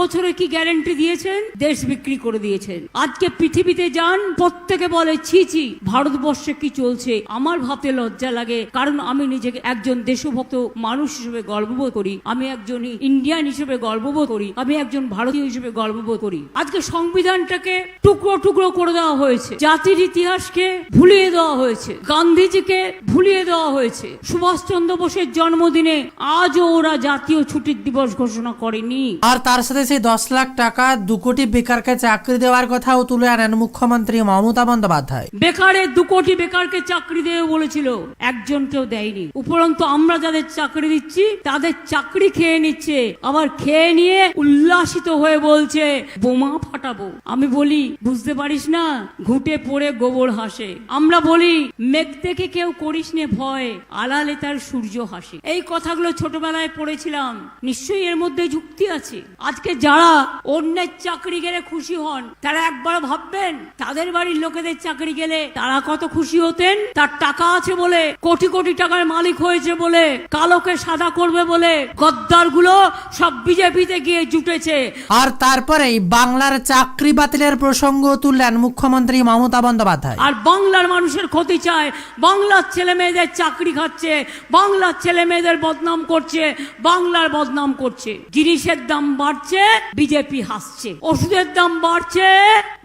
বছরে কি গ্যারান্টি দিয়েছেন? দেশ বিক্রি করে দিয়েছেন। আজকে পৃথিবীতে যান, প্রত্যেকে বলে, ছি ছি, ভারতবর্ষে কি চলছে? আমার ভাবতে লজ্জা লাগে, কারণ আমি নিজেকে একজন দেশভক্ত মানুষ হিসেবে গর্ববোধ করি, আমি একজন ইন্ডিয়ান হিসেবে গর্ববোধ করি, আমি একজন ভারতীয় হিসেবে গর্ববোধ করি। আজকে সংবিধানটাকে টুকরো টুকরো করে দেওয়া হয়েছে, জাতির ইতিহাসকে ভুলিয়ে দেওয়া হয়েছে, গান্ধীজিকে ভুলিয়ে দেওয়া হয়েছে। সুভাষচন্দ্র বোসের জন্মদিনে আজও ওরা জাতীয় ছুটির দিবস ঘোষণা করেনি। আর তার সাথে সেই দশ লাখ টাকা, দু কোটি বেকারকে চাকরি দেওয়ার কথাও তুলে আনেন মুখ্যমন্ত্রী মমতা বন্দ্যোপাধ্যায়। বেকারে দু কোটি বেকারকে চাকরি দেবে বলেছিল একজনকেও দেয়নি। উপরন্তু আমরা যাদের চাকরি দিচ্ছি, তাদের চাকরি খেয়ে নিচ্ছে, আবার খেয়ে নিয়ে উল্লাসিত হয়ে বলছে, বোমা ফাটাবো। আমি বলি, বুঝতে পারিস না, ঘুটে পড়ে গোবর হাসে। আমরা বলি, মেঘ দেখে কেউ করিস নে ভয় আলালে তার সূর্য হাসে। এই কথাগুলো ছোটবেলায় পড়েছিলাম। নিশ্চয়ই এর মধ্যে যুক্তি আছে। আজকে যারা অন্যের চাকরি গেলে খুশি হন তারা একবার ভাববেন তাদের বাড়ির লোকেদের চাকরি গেলে তারা কত খুশি হতেন? তার টাকা আছে বলে কোটি কোটি টাকার মালিক হয়েছে বলে কালোকে সাদা করবে বলে গদ্দারগুলো সব বিজেপিতে গিয়ে জুটেছে। আর তারপরেই বাংলার চাকরি বাতিলের প্রসঙ্গ তুললেন মুখ্যমন্ত্রী মমতা বন্দ্যোপাধ্যায়। আর বাংলার মানুষের ক্ষতি চায় বাংলার ছেলে মেয়েদের চাকরি খাচ্ছে বাংলার ছেলে মেয়েদের বদনাম করছে বাংলার বদনাম করছে। জিনিসের দাম বাড়ছে বিজেপি হাসছে। ওষুধের দাম বাড়ছে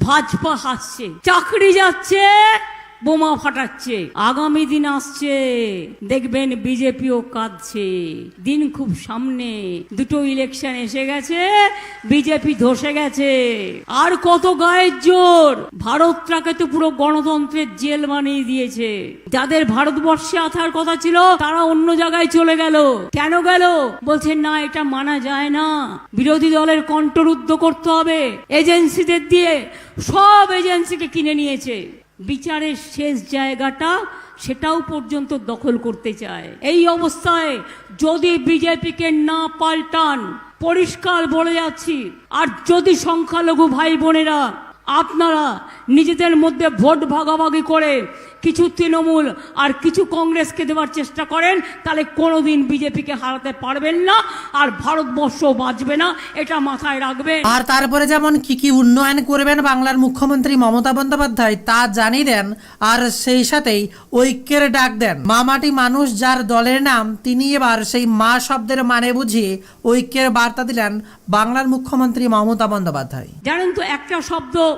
ভাজপা হাসছে। চাকরি যাচ্ছে বোমা ফাটাচ্ছে, আগামী দিন আসছে। দেখবেন বিজেপিও কাঁদছে। দিন খুব সামনে, দুটো ইলেকশন এসে গেছে, বিজেপি ধসে গেছে। আর কত গায়ের জোর! ভারতটাকে তো পুরো গণতন্ত্রের জেল বানিয়ে দিয়েছে। যাদের ভারতবর্ষে আসার কথা ছিল, তারা অন্য জায়গায় চলে গেল। কেন গেল? বলছে, না, এটা মানা যায় না। বিরোধী দলের কণ্ঠরুদ্ধ করতে হবে। এজেন্সিদের দিয়ে সব এজেন্সিকে কিনে নিয়েছে। বিচারের শেষ জায়গাটা সেটাও পর্যন্ত দখল করতে চায়। এই অবস্থায় যদি বিজেপিকে না পাল্টান, পরিষ্কার বলে যাচ্ছি, আর যদি সংখ্যালঘু ভাই বোনেরা আপনারা নিজেদের মধ্যে ভোট ভাগাভাগি করে কিছু তৃণমূল আর কিছু কংগ্রেসকে দেওয়ার চেষ্টা করেন তাহলে কোনোদিন বিজেপিকে হারাতে পারবেন না আর ভারতবর্ষ বাঁচবে না এটা মাথায় রাখবেন আর তারপরে যেমন কি কি উন্নয়ন করবেন বাংলার মুখ্যমন্ত্রী মমতা বন্দ্যোপাধ্যায় তা জানিয়ে দেন আর সেই সাথেই ঐক্যের ডাক দেন। মামাটি মানুষ যার দলের নাম তিনি এবার সেই মা শব্দের মানে বুঝিয়ে ঐক্যের বার্তা দিলেন বাংলার মুখ্যমন্ত্রী মমতা বন্দ্যোপাধ্যায়। জানেন তো একটা শব্দ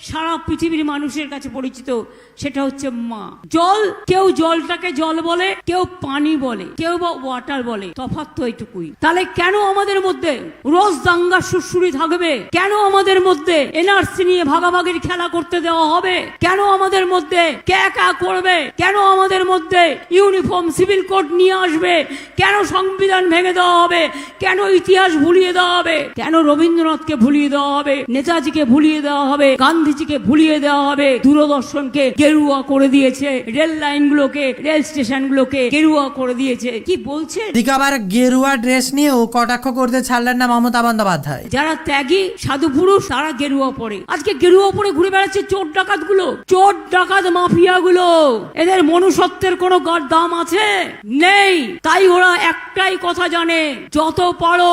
সারা পৃথিবীর মানুষের কাছে পরিচিত, সেটা হচ্ছে মা। জল, কেউ জলটাকে জল বলে, কেউ পানি বলে, কেউ বা ওয়াটার বলে, তফাৎ তো এইটুকুই। তাহলে কেন আমাদের মধ্যে রোজ দাঙ্গা সুরসুরি থাকবে? কেন আমাদের মধ্যে এনআরসি নিয়ে ভাগাভাগির খেলা করতে দেওয়া হবে? কেন আমাদের মধ্যে কে কা করবে? কেন আমাদের মধ্যে ইউনিফর্ম সিভিল কোড নিয়ে আসবে? কেন সংবিধান ভেঙে দেওয়া হবে? কেন ইতিহাস ভুলিয়ে দেওয়া হবে? কেন রবীন্দ্রনাথকে ভুলিয়ে দেওয়া হবে? নেতাজিকে ভুলিয়ে দেওয়া হবে? গান্ধীজিকে ভুলিয়ে দেওয়া হবে। দূরদর্শনকে গেরুয়া করে দিয়েছে। রেল লাইনগুলোকে রেল স্টেশনগুলোকে গেরুয়া করে দিয়েছে। কি বলছে আবার গেরুয়া ড্রেস নিয়েও কটাক্ষ করতে ছাড়লেন না মমতা বন্দ্যোপাধ্যায়। যারা ত্যাগী সাধু পুরুষ তারা গেরুয়া পরে। আজকে গেরুয়া পরে ঘুরে বেড়াচ্ছে চোর ডাকাতগুলো চোর ডাকাত মাফিয়া গুলো এদের মনুষ্যত্বের কোনো দাম আছে? নেই। তাই ওরা একটাই কথা জানে যত পারো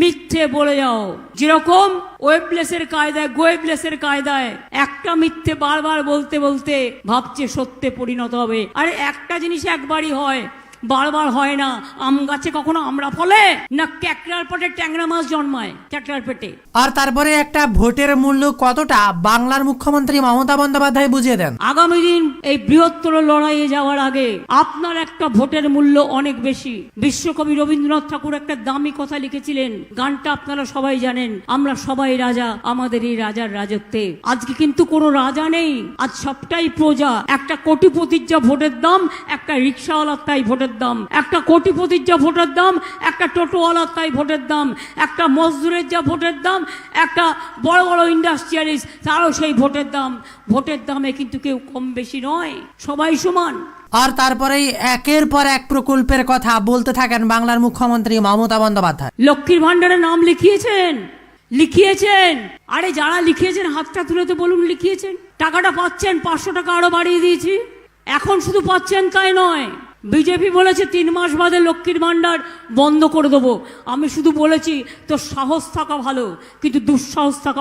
মিথ্যে বলে যাও। যেরকম ওয়েবলেসের কায়দায় গোয়েবলেসের কায়দায় একটা মিথ্যে বারবার বলতে বলতে ভাবছে সত্যে পরিণত হবে। আর একটা জিনিস একবারই হয় বারবার হয় না। আম গাছে কখনো আমরা ফলে? না ক্যাকড়ার পেটে ট্যাংরা মাছ জন্মায় ক্যাকড়ার পেটে। আর তারপরে একটা ভোটের মূল্য কতটা বাংলার মুখ্যমন্ত্রী মমতা বন্দ্যোপাধ্যায় বুঝিয়ে দেন। আগামী দিন এই বৃহত্তর লড়াইয়ে যাওয়ার আগে আপনার একটা ভোটের মূল্য অনেক বেশি। বিশ্বকবি রবীন্দ্রনাথ ঠাকুর একটা দামি কথা লিখেছিলেন গানটা আপনারা সবাই জানেন আমরা সবাই রাজা আমাদের এই রাজার রাজত্বে। আজকে কিন্তু কোনো রাজা নেই আজ সবটাই প্রজা। একটা কোটিপতির যা ভোটের দাম একটা রিক্সাওয়ালার তাই ভোটের দাম। একটা কোটিপতির যা ভোটের দাম একটা টোটোওয়ালার তাই ভোটের দাম একটা মজদুরের যা ভোটের দাম একটা বড় বড় ইন্ডাস্ট্রিয়ালিস্ট তারও সেই ভোটের দাম। ভোটের দামে কিন্তু কেউ কম বেশি নয় সবাই সমান। আর তারপরেই একের পর এক প্রকল্পের কথা বলতে থাকেন বাংলার মুখ্যমন্ত্রী মমতা বন্দ্যোপাধ্যায়। লক্ষ্মীর ভান্ডারে নাম লিখিয়েছেন লিখিয়েছেন। আরে যারা লিখিয়েছেন হাতটা তুলে তো বলুন লিখিয়েছেন। টাকাটা পাচ্ছেন পাঁচশো টাকা আরও বাড়িয়ে দিয়েছি। এখন শুধু পাচ্ছেন তাই নয় বিজেপি বলেছে তিন মাস বাদে লক্ষ্মীর ভাণ্ডার বন্ধ করে দেবো। আমি শুধু বলেছি, তোর সাহস থাকা ভালো, কিন্তু দুঃসাহস থাকা